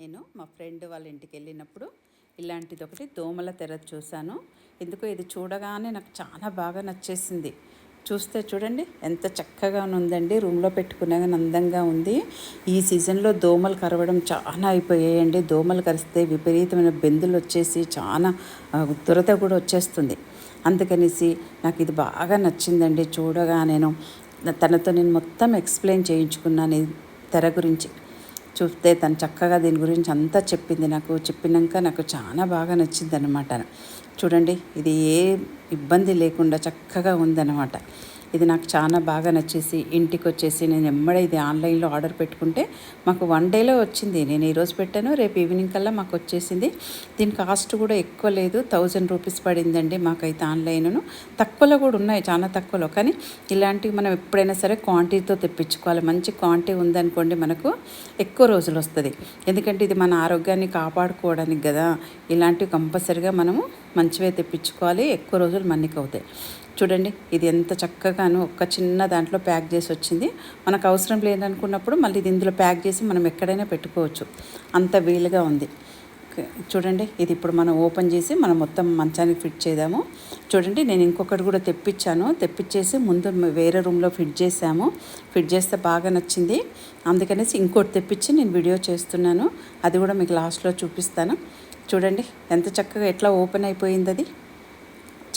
నేను మా ఫ్రెండ్ వాళ్ళ ఇంటికి వెళ్ళినప్పుడు ఇలాంటిది ఒకటి దోమల తెర చూశాను. ఎందుకు ఇది చూడగానే నాకు చాలా బాగా నచ్చేసింది. చూస్తే చూడండి ఎంత చక్కగా ఉందండి. రూమ్లో పెట్టుకునే కానీ అందంగా ఉంది. ఈ సీజన్లో దోమలు కరవడం చాలా అయిపోయాయండి. దోమలు కరిస్తే విపరీతమైన బెందులు వచ్చేసి చాలా దురద కూడా వచ్చేస్తుంది. అందుకనేసి నాకు ఇది బాగా నచ్చిందండి. చూడగా నేను తనతో నేను మొత్తం ఎక్స్ప్లెయిన్ చేయించుకున్నాను తెర గురించి. చూస్తే తను చక్కగా దీని గురించి అంతా చెప్పింది. నాకు చెప్పినాక నాకు చాలా బాగా నచ్చింది అనమాట చూడండి ఇది ఏ ఇబ్బంది లేకుండా చక్కగా ఉందన్నమాట. ఇది నాకు చాలా బాగా నచ్చేసి ఇంటికి వచ్చేసి నేను ఎమ్మడే ఇది ఆన్లైన్లో ఆర్డర్ పెట్టుకుంటే మాకు వన్ డేలో వచ్చింది. నేను ఈరోజు పెట్టాను రేపు ఈవినింగ్ కల్లా మాకు వచ్చేసింది. దీని కాస్ట్ కూడా ఎక్కువ లేదు థౌజండ్ రూపీస్ పడిందండి మాకైతే ఆన్లైన్ను. తక్కువలో కూడా ఉన్నాయి చాలా తక్కువలో. కానీ ఇలాంటివి మనం ఎప్పుడైనా సరే క్వాంటిటీతో తెప్పించుకోవాలి. మంచి క్వాంటిటీ ఉందనుకోండి మనకు ఎక్కువ రోజులు వస్తుంది. ఎందుకంటే ఇది మన ఆరోగ్యాన్ని కాపాడుకోవడానికి కదా ఇలాంటివి కంపల్సరిగా మనము మంచివే తెప్పించుకోవాలి ఎక్కువ రోజులు మన్నిక అవుతాయి. చూడండి ఇది ఎంత చక్కగాను ఒక్క చిన్న దాంట్లో ప్యాక్ చేసి వచ్చింది. మనకు అవసరం లేదనుకున్నప్పుడు మళ్ళీ ఇది ఇందులో ప్యాక్ చేసి మనం ఎక్కడైనా పెట్టుకోవచ్చు. అంత వీలుగా ఉంది. చూడండి ఇది ఇప్పుడు మనం ఓపెన్ చేసి మనం మొత్తం మంచానికి ఫిట్ చేద్దాము. చూడండి నేను ఇంకొకటి కూడా తెప్పించాను. తెప్పించేసి ముందు వేరే రూమ్లో ఫిట్ చేసాము ఫిట్ చేస్తే బాగా నచ్చింది. అందుకనేసి ఇంకోటి తెప్పించి నేను వీడియో చేస్తున్నాను. అది కూడా మీకు లాస్ట్లో చూపిస్తాను. చూడండి ఎంత చక్కగా ఎట్లా ఓపెన్ అయిపోయింది అది.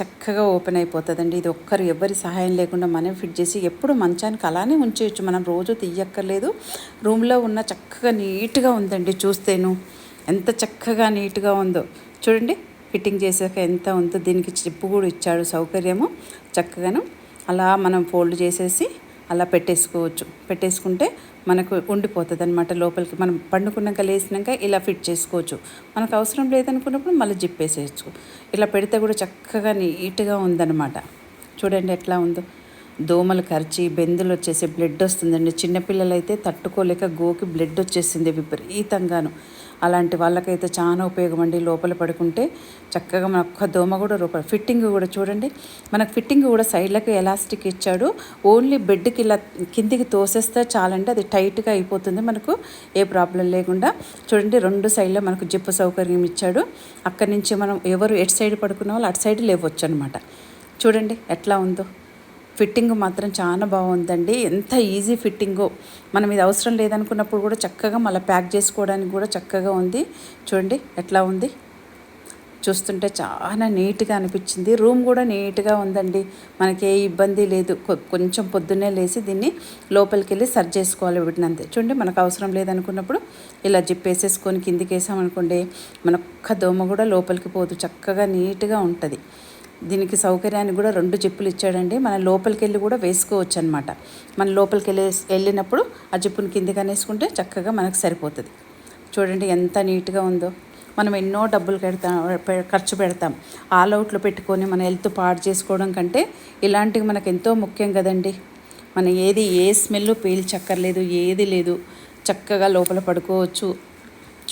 చక్కగా ఓపెన్ అయిపోతుందండి. ఇది ఒక్కరు ఎవరి సహాయం లేకుండా మనం ఫిట్ చేసి ఎప్పుడు మంచానికి అలానే ఉంచేయచ్చు. మనం రోజు తీయక్కర్లేదు. రూమ్లో ఉన్న చక్కగా నీట్గా ఉందండి చూస్తేను. ఎంత చక్కగా నీట్గా ఉందో. చూడండి ఫిట్టింగ్ చేసాక ఎంత ఉందో. దీనికి చిప్పు కూడా ఇచ్చాడు సౌకర్యము. చక్కగాను అలా మనం ఫోల్డ్ చేసేసి అలా పెట్టేసుకోవచ్చు. పెట్టేసుకుంటే మనకు ఉండిపోతుంది అనమాట లోపలికి. మనం పండుకున్నాక లేసినాక ఇలా ఫిట్ చేసుకోవచ్చు. మనకు అవసరం లేదనుకున్నప్పుడు మళ్ళీ జిప్ వేసేయచ్చు ఇలా పెడితే కూడా చక్కగా నీట్గా ఉందన్నమాట. చూడండి ఎట్లా ఉందో. దోమలు కరిచి బెందులు వచ్చేసి బ్లడ్ వస్తుందండి. చిన్నపిల్లలైతే తట్టుకోలేక గోకి బ్లడ్ వచ్చేసింది విపరీతంగాను. అలాంటి వాళ్ళకైతే చాలా ఉపయోగం అండి లోపల పడుకుంటే చక్కగా మన ఒక్క దోమ కూడా రూపాయలు ఫిట్టింగ్ కూడా చూడండి. మనకు ఫిట్టింగ్ కూడా సైడ్లకు ఎలాస్టిక్ ఇచ్చాడు. ఓన్లీ బెడ్కి ఇలా కిందికి తోసేస్తే చాలండి. అది టైట్గా అయిపోతుంది మనకు. ఏ ప్రాబ్లం లేకుండా. చూడండి రెండు సైడ్లో మనకు జిప్పు సౌకర్యం ఇచ్చాడు. అక్కడి నుంచి మనం ఎవరు ఎటు సైడ్ పడుకున్న వాళ్ళు అటు సైడ్ లేవచ్చు అనమాట చూడండి ఎట్లా ఉందో. ఫిట్టింగ్ మాత్రం చాలా బాగుందండి. ఎంత ఈజీ ఫిట్టింగో. మనం ఇది అవసరం లేదనుకున్నప్పుడు కూడా చక్కగా మళ్ళీ ప్యాక్ చేసుకోవడానికి కూడా చక్కగా ఉంది. చూడండి ఎట్లా ఉంది. చూస్తుంటే చాలా నీట్గా అనిపించింది. రూమ్ కూడా నీట్గా ఉందండి. మనకి ఏ ఇబ్బంది లేదు. కొంచెం పొద్దున్నే లేచి దీన్ని లోపలికి వెళ్ళి సర్చ్ చేసుకోవాలి వీటిని చూడండి మనకు అవసరం లేదనుకున్నప్పుడు ఇలా జిప్ వేసేసుకొని కిందికి వేసామనుకోండి మన ఒక్క దోమ కూడా లోపలికి పోదు. చక్కగా నీట్గా ఉంటుంది. దీనికి సౌకర్యానికి కూడా రెండు జిప్పులు ఇచ్చాడండి. మన లోపలికి వెళ్ళి కూడా వేసుకోవచ్చు అనమాట మన లోపలికి వెళ్ళి వెళ్ళినప్పుడు ఆ జిప్పుని కిందికి అనేసుకుంటే చక్కగా మనకు సరిపోతుంది. చూడండి ఎంత నీట్గా ఉందో. మనం ఎన్నో డబ్బులు పెడతాం ఖర్చు పెడతాం. ఆల్ అవుట్లో పెట్టుకొని మన హెల్త్ పాడు చేసుకోవడం కంటే ఇలాంటివి మనకు ఎంతో ముఖ్యం కదండి. మనం ఏది ఏ స్మెల్ పీల్చక్కర్లేదు ఏది లేదు చక్కగా లోపల పడుకోవచ్చు.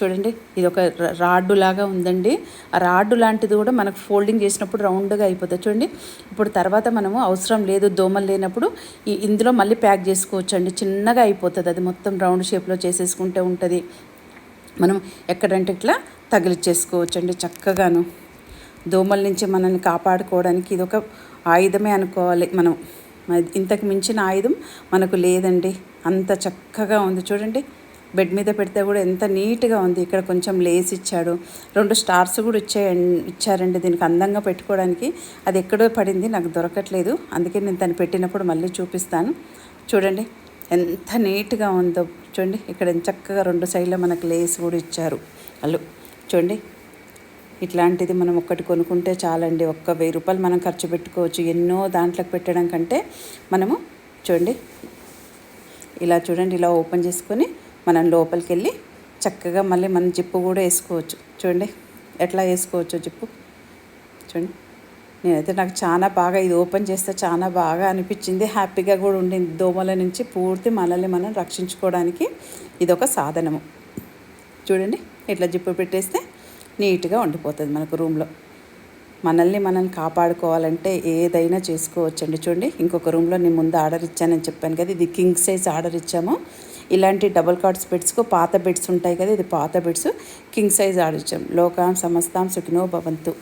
చూడండి ఇది ఒక రాడ్డు లాగా ఉందండి. ఆ రాడ్డు లాంటిది కూడా మనకు ఫోల్డింగ్ చేసినప్పుడు రౌండ్గా అయిపోతుంది చూడండి ఇప్పుడు తర్వాత మనము అవసరం లేదు దోమలు లేనప్పుడు ఈ ఇందులో మళ్ళీ ప్యాక్ చేసుకోవచ్చు అండి చిన్నగా అయిపోతుంది. అది మొత్తం రౌండ్ షేప్లో చేసేసుకుంటే ఉంటుంది. మనం ఎక్కడంటే ఇట్లా తగిలిచ్చేసుకోవచ్చు అండి చక్కగాను. దోమల నుంచి మనల్ని కాపాడుకోవడానికి ఇది ఒక ఆయుధమే అనుకోవాలి మనం. ఇంతకు మించిన ఆయుధం మనకు లేదండి. అంత చక్కగా ఉంది. చూడండి బెడ్ మీద పెడితే కూడా ఎంత నీట్గా ఉంది. ఇక్కడ కొంచెం లేస్ ఇచ్చాడు. రెండు స్టార్స్ కూడా ఇచ్చే ఇచ్చారండి దీనికి అందంగా పెట్టుకోవడానికి. అది ఎక్కడో పడింది నాకు దొరకట్లేదు. అందుకే నేను దాన్ని పెట్టినప్పుడు మళ్ళీ చూపిస్తాను. చూడండి ఎంత నీట్గా ఉందో. చూడండి ఇక్కడ చక్కగా రెండు సైడ్లో మనకు లేస్ కూడా ఇచ్చారు. వాళ్ళు చూడండి. ఇట్లాంటిది మనం ఒక్కటి కొనుక్కుంటే చాలండి. ఒక్క వెయ్యి రూపాయలు మనం ఖర్చు పెట్టుకోవచ్చు. ఎన్నో దాంట్లోకి పెట్టడం కంటే మనము చూడండి ఇలా చూడండి ఇలా ఓపెన్ చేసుకొని మనం లోపలికి వెళ్ళి చక్కగా మళ్ళీ మనం జిప్పు కూడా వేసుకోవచ్చు. చూడండి ఎట్లా వేసుకోవచ్చు జిప్పు. చూడండి నేనైతే నాకు చాలా బాగా ఇది ఓపెన్ చేస్తే చాలా బాగా అనిపించింది. హ్యాపీగా కూడా ఉండింది. దోమల నుంచి పూర్తి మనల్ని మనం రక్షించుకోవడానికి ఇది ఒక సాధనము. చూడండి ఇట్లా జిప్పు పెట్టేస్తే నీట్గా ఉండిపోతుంది మనకు రూమ్లో. మనల్ని మనం కాపాడుకోవాలంటే ఏదైనా చేసుకోవచ్చండి. చూడండి ఇంకొక రూమ్లో నేను ముందు ఆర్డర్ ఇచ్చానని చెప్పాను కదా ఇది కింగ్ సైజ్ ఆర్డర్ ఇచ్చాము. ఇలాంటి డబుల్ కార్డ్స్ బెడ్స్కు పాత బెడ్స్ ఉంటాయి కదా ఇది పాత బెడ్స్ కింగ్ సైజ్ ఆడిచ్చాం. లోకాం సమస్తాం సుఖినో భవంతు.